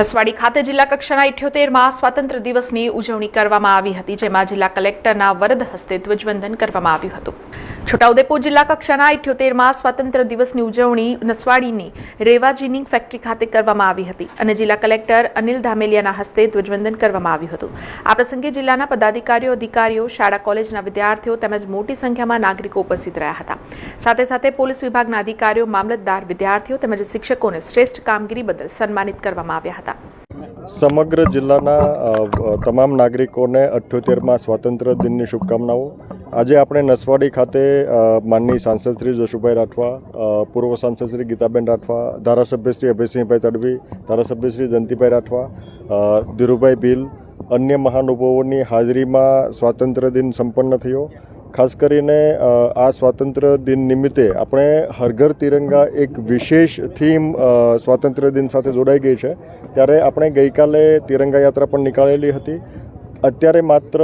નસવાડી ખાતે જિલ્લા કક્ષાના ઇઠ્યોતેરમાં સ્વાતંત્ર્ય દિવસની ઉજવણી કરવામાં આવી હતી, જેમાં જિલ્લા કલેક્ટરના વરદ હસ્તે ધ્વજવંદન કરવામાં આવ્યું હતું. છોટાઉદેપુર જિલ્લા કક્ષાના ઇઠ્યોતેરમાં સ્વાતંત્ર્ય દિવસની ઉજવણી નસવાડીની રેવાજીનિંગ ફેક્ટરી ખાતે કરવામાં આવી હતી અને જિલ્લા કલેક્ટર અનિલ ધામેલિયાના હસ્તે ધ્વજવંદન કરવામાં આવ્યું હતું. આ પ્રસંગે જિલ્લાના પદાધિકારીઓ, અધિકારીઓ, શાળા કોલેજના વિદ્યાર્થીઓ તેમજ મોટી સંખ્યામાં નાગરિકો ઉપસ્થિત રહ્યા હતા. સાથે સાથે પોલીસ વિભાગના અધિકારીઓ, મામલતદાર વિદ્યાર્થીઓ તેમજ શિક્ષકોને શ્રેષ્ઠ કામગીરી બદલ સન્માનિત કરવામાં આવ્યા હતા. સમગ્ર જિલ્લાના તમામ નાગરિકોને અઠ્યોતેરમાં સ્વાતંત્ર્ય દિનની શુભકામનાઓ. આજે આપણે નસવાડી ખાતે માનની સાંસદ શ્રી જશુભાઈ રાઠવા પૂર્વ સાંસદ ગીતાબેન રાઠવા, ધારાસભ્ય શ્રી અભયસિંહભાઈ તડવી, ધારાસભ્ય શ્રી જયંતિભાઈ રાઠવા ધીરુભાઈ ભીલ, અન્ય મહાનુભાવોની હાજરીમાં સ્વાતંત્ર્ય દિન સંપન્ન થયો. ખાસ કરીને આ સ્વાતંત્ર્ય દિન નિમિત્તે આપણે હર ઘર તિરંગા એક વિશેષ થીમ સ્વાતંત્ર્ય દિન સાથે જોડાઈ ગઈ છે. ત્યારે આપણે ગઈકાલે તિરંગા યાત્રા પણ નીકાળેલી હતી. અત્યારે માત્ર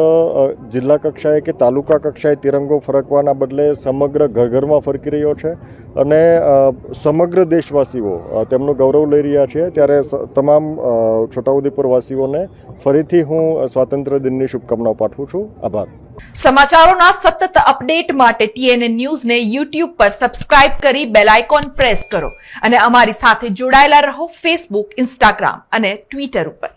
જિલ્લા કક્ષાએ કે તાલુકા કક્ષાએ તિરંગો ફરકવાના બદલે સમગ્ર ઘર ઘરમાં ફરકી રહ્યો છે અને સમગ્ર દેશવાસીઓ તેમનું ગૌરવ લઈ રહ્યા છે. ત્યારે તમામ છોટાઉદેપુરવાસીઓને છોટાઉદેપુર વાસીઓને ફરીથી હું સ્વાતંત્ર્ય દિનની શુભકામનાઓ પાઠવું છું. આભાર. સમાચારોના સતત અપડેટ માટે ટીએનએ ન્યૂઝને યુટ્યુબ પર સબસ્ક્રાઇબ કરી બેલ આઇકોન પ્રેસ કરો અને અમારી સાથે જોડાયેલા રહો ફેસબુક, ઇન્સ્ટાગ્રામ અને ટ્વિટર ઉપર.